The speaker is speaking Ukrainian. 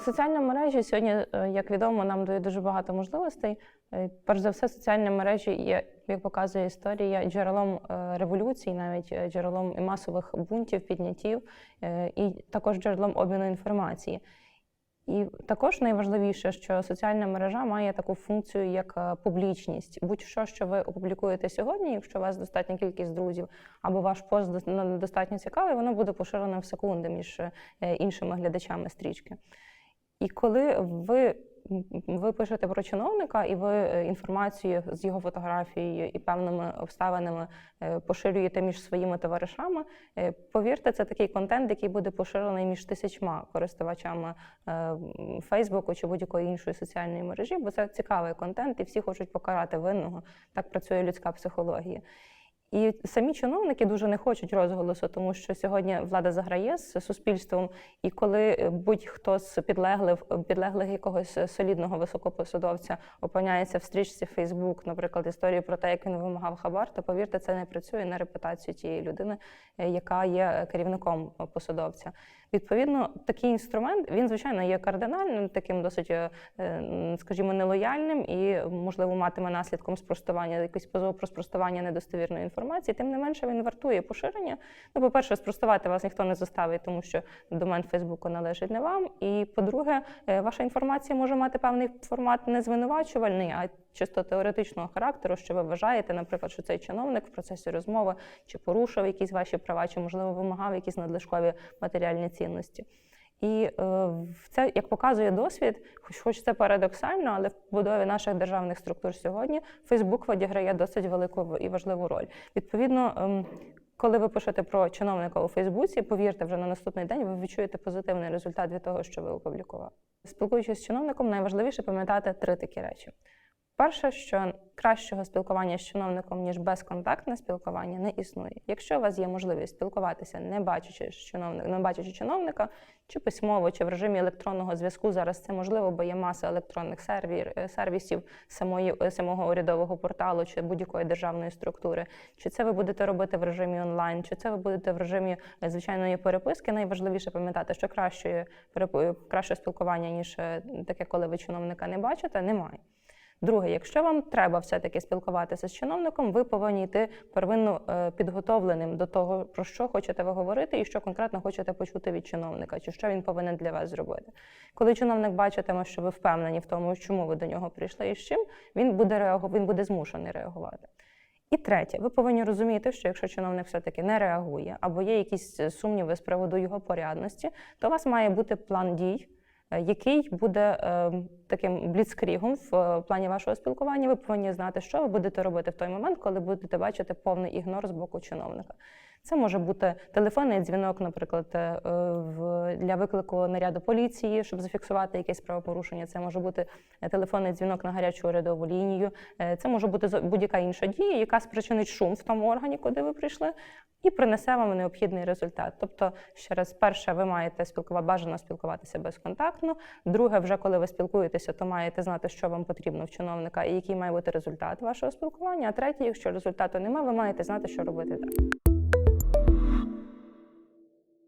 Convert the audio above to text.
Соціальні мережі сьогодні, е, як відомо, нам дають дуже багато можливостей. Е, Перш за все, соціальні мережі є, як показує історія, джерелом е, революцій, навіть джерелом і масових бунтів, підняттів, і також джерелом обміну інформації. І також найважливіше, що соціальна мережа має таку функцію, як публічність. Будь-що, що ви опублікуєте сьогодні, якщо у вас достатня кількість друзів, або ваш пост ну, достатньо цікавий, воно буде поширено в секунди між іншими глядачами стрічки. І коли ви, ви пишете про чиновника, і ви е, інформацію з його фотографією і певними обставинами е, поширюєте між своїми товаришами, е, повірте, це такий контент, який буде поширений між тисячма користувачами Фейсбуку чи будь-якої іншої соціальної мережі, бо це цікавий контент, і всі хочуть покарати винного. Так працює людська психологія. І самі чиновники дуже не хочуть розголосу, тому що сьогодні влада заграє з суспільством, і коли е, будь-хто з підлеглих, підлеглих якогось солідного високопосадовця опиняється в стрічці Фейсбук, наприклад, історії про те, як він вимагав хабар, то повірте, це не працює на репутацію тієї людини, е, яка є керівником е, посадовця. Відповідно, такий інструмент він звичайно є кардинальним, таким досить, е, е, скажімо, нелояльним і можливо матиме наслідком спростування якийсь позов про спростування недостовірної інформації. Тим не менше він вартує поширення. Ну, по-перше, спростувати вас ніхто не заставить, тому що домен Фейсбуку належить не вам. І по-друге, е, ваша інформація може мати певний формат не звинувачувальний, а чисто теоретичного характеру, що ви вважаєте, наприклад, що цей чиновник в процесі розмови чи порушив якісь ваші права, чи можливо вимагав якісь надлишкові матеріальні цінності. І е, це, як показує досвід, хоч, хоч це парадоксально, але в будові наших державних структур сьогодні Фейсбук відіграє досить велику і важливу роль. Відповідно, ем, коли ви пишете про чиновника у Фейсбуці, повірте, вже на наступний день ви відчуєте позитивний результат від того, що ви опублікували. Спілкуючись з чиновником, найважливіше пам'ятати три такі речі. Перше, що кращого спілкування з чиновником, ніж безконтактне спілкування, не існує. Якщо у вас є можливість спілкуватися, не бачачи чиновника, не бачачи чиновника, чи письмово, чи в режимі електронного зв'язку, зараз це можливо, бо є маса електронних сервір, е, сервісів самої, е, самого урядового порталу чи будь-якої державної структури. Чи це ви будете робити в режимі онлайн, чи це ви будете в режимі е, звичайної переписки. Найважливіше пам'ятати, що кращої кращого спілкування, ніж таке, коли ви чиновника не бачите, немає. Друге, якщо вам треба все-таки спілкуватися з чиновником, ви повинні йти первинно е, підготовленим до того, про що хочете ви говорити, і що конкретно хочете почути від чиновника, чи що він повинен для вас зробити. Коли чиновник бачитиме, що ви впевнені в тому, чому ви до нього прийшли і з чим, він буде реагу... він буде змушений реагувати. І третє, ви повинні розуміти, що якщо чиновник все-таки не реагує або є якісь е, сумніви з приводу його порядності, то у вас має бути план дій, який буде е, таким бліцкрігом в е, плані вашого спілкування. Ви повинні знати, що ви будете робити в той момент, коли будете бачити повний ігнор з боку чиновника. Це може бути телефонний дзвінок, наприклад, е, для виклику наряду поліції, щоб зафіксувати якесь правопорушення. Це може бути е, телефонний дзвінок на гарячу урядову лінію. Е, Це може бути будь-яка інша дія, яка спричинить шум в тому органі, куди ви прийшли, і принесе вам необхідний результат. Тобто, ще раз, перше, ви маєте спілкувати, бажано спілкуватися безконтактно. Друге, вже коли ви спілкуєтеся, то маєте знати, що вам потрібно в чиновника і який має бути результат вашого спілкування. А третє, якщо результату немає, ви маєте знати, що робити далі.